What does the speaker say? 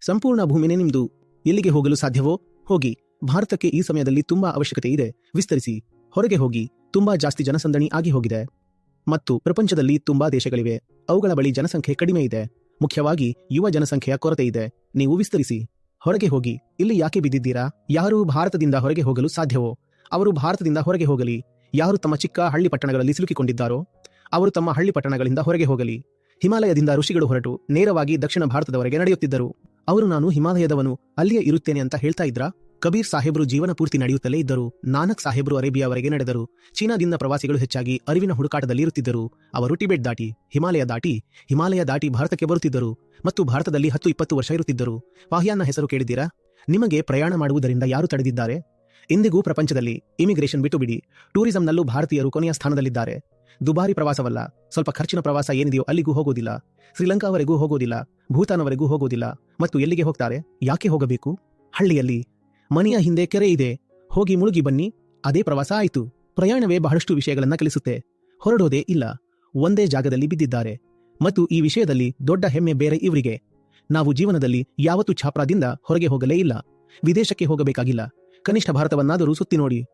ಸಂಪೂರ್ಣ ಭೂಮಿನೇ ನಿಮ್ದು. ಎಲ್ಲಿಗೆ ಹೋಗಲು ಸಾಧ್ಯವೋ? ಹೋಗಿ. ಭಾರತಕ್ಕೆ ಈ ಸಮಯದಲ್ಲಿ ತುಂಬಾ ಅವಶ್ಯಕತೆ ಇದೆ. ವಿಸ್ತರಿಸಿ. ಹೊರಗೆ ಹೋಗಿ. ತುಂಬಾ ಜಾಸ್ತಿ ಜನಸಂದಣಿ ಆಗಿ ಹೋಗಿದೆ. ಮತ್ತು ಪ್ರಪಂಚದಲ್ಲಿ ತುಂಬಾ ದೇಶಗಳಿವೆ. ಅವುಗಳ ಬಳಿ ಜನಸಂಖ್ಯೆ ಕಡಿಮೆ ಇದೆ. ಮುಖ್ಯವಾಗಿ ಯುವ ಜನಸಂಖ್ಯೆಯ ಕೊರತೆ ಇದೆ. ನೀವು ವಿಸ್ತರಿಸಿ. ಹೊರಗೆ ಹೋಗಿ. ಇಲ್ಲಿ ಯಾಕೆ ಬಿದ್ದಿದ್ದೀರಾ? ಯಾರು ಭಾರತದಿಂದ ಹೊರಗೆ ಹೋಗಲು ಸಾಧ್ಯವೋ? ಅವರು ಭಾರತದಿಂದ ಹೊರಗೆ ಹೋಗಲಿ. ಯಾರು ತಮ್ಮ ಚಿಕ್ಕ ಹಳ್ಳಿ ಪಟ್ಟಣಗಳಲ್ಲಿ ಸಿಲುಕಿಕೊಂಡಿದ್ದಾರೋ? ಅವರು ತಮ್ಮ ಹಳ್ಳಿ ಪಟ್ಟಣಗಳಿಂದ ಹೊರಗೆ ಹೋಗಲಿ. ಹಿಮಾಲಯದಿಂದ ಋಷಿಗಳು ಹೊರಟು. ನೇರವಾಗಿ ದಕ್ಷಿಣ ಭಾರತದವರೆಗೆ ನಡೆಯುತ್ತಿದ್ದರು. ಅವರು ನಾನು ಹಿಮಾಲಯದವನು, ಅಲ್ಲಿಯೇ ಇರುತ್ತೇನೆ ಅಂತ ಹೇಳ್ತಾ ಇದ್ರಾ? ಕಬೀರ್ ಸಾಹೇಬರು ಜೀವನ ಪೂರ್ತಿ ನಡೆಯುತ್ತಲೇ ಇದ್ದರು. ನಾನಕ್ ಸಾಹೇಬರು ಅರೇಬಿಯಾವರೆಗೆ ನಡೆದರು. ಚೀನಾದಿಂದ ಪ್ರವಾಸಿಗಳು ಹೆಚ್ಚಾಗಿ ಅರಿವಿನ ಹುಡುಕಾಟದಲ್ಲಿ ಇರುತ್ತಿದ್ದರು. ಅವರು ಟಿಬೆಟ್ ದಾಟಿ, ಹಿಮಾಲಯ ದಾಟಿ ಹಿಮಾಲಯ ದಾಟಿ ಭಾರತಕ್ಕೆ ಬರುತ್ತಿದ್ದರು ಮತ್ತು ಭಾರತದಲ್ಲಿ ಹತ್ತು ಇಪ್ಪತ್ತು ವರ್ಷ ಇರುತ್ತಿದ್ದರು. ವಾಹ್ಯಾನ ಹೆಸರು ಕೇಳಿದ್ದೀರಾ? ನಿಮಗೆ ಪ್ರಯಾಣ ಮಾಡುವುದರಿಂದ ಯಾರು ತಡೆದಿದ್ದಾರೆ? ಇಂದಿಗೂ ಪ್ರಪಂಚದಲ್ಲಿ ಇಮಿಗ್ರೇಷನ್ ಬಿಟ್ಟು ಬಿಡಿ ಟೂರಿಸಂನಲ್ಲೂ ಭಾರತೀಯರು ಕೊನೆಯ ಸ್ಥಾನದಲ್ಲಿದ್ದಾರೆ. ದುಬಾರಿ ಪ್ರವಾಸವಲ್ಲ. ಸ್ವಲ್ಪ ಖರ್ಚಿನ ಪ್ರವಾಸ ಏನಿದೆಯೋ ಅಲ್ಲಿಗೂ ಹೋಗೋದಿಲ್ಲ. ಶ್ರೀಲಂಕಾವರೆಗೂ ಹೋಗೋದಿಲ್ಲ, ಭೂತಾನವರೆಗೂ ಹೋಗೋದಿಲ್ಲ. ಮತ್ತು ಎಲ್ಲಿಗೆ ಹೋಗ್ತಾರೆ? ಯಾಕೆ ಹೋಗಬೇಕು? ಹಳ್ಳಿಯಲ್ಲಿ. ಮನೆಯ ಹಿಂದೆ ಕೆರೆ ಇದೆ. ಹೋಗಿ ಮುಳುಗಿ ಬನ್ನಿ. ಅದೇ ಪ್ರವಾಸ ಆಯಿತು. ಪ್ರಯಾಣವೇ ಬಹಳಷ್ಟು ವಿಷಯಗಳನ್ನು ಕಲಿಸುತ್ತೆ. ಹೊರಡೋದೇ ಇಲ್ಲ. ಒಂದೇ ಜಾಗದಲ್ಲಿ ಬಿದ್ದಿದ್ದಾರೆ. ಮತ್ತು ಈ ವಿಷಯದಲ್ಲಿ ದೊಡ್ಡ ಹೆಮ್ಮೆ ಬೇರೆ ಇವರಿಗೆ. ನಾವು ಜೀವನದಲ್ಲಿ ಯಾವತ್ತೂ ಛಾಪ್ರಾದಿಂದ ಹೊರಗೆ ಹೋಗಲೇ ಇಲ್ಲ. ವಿದೇಶಕ್ಕೆ ಹೋಗಬೇಕಾಗಿಲ್ಲ. ಕನಿಷ್ಠ ಭಾರತವನ್ನಾದರೂ ಸುತ್ತಿ ನೋಡಿ.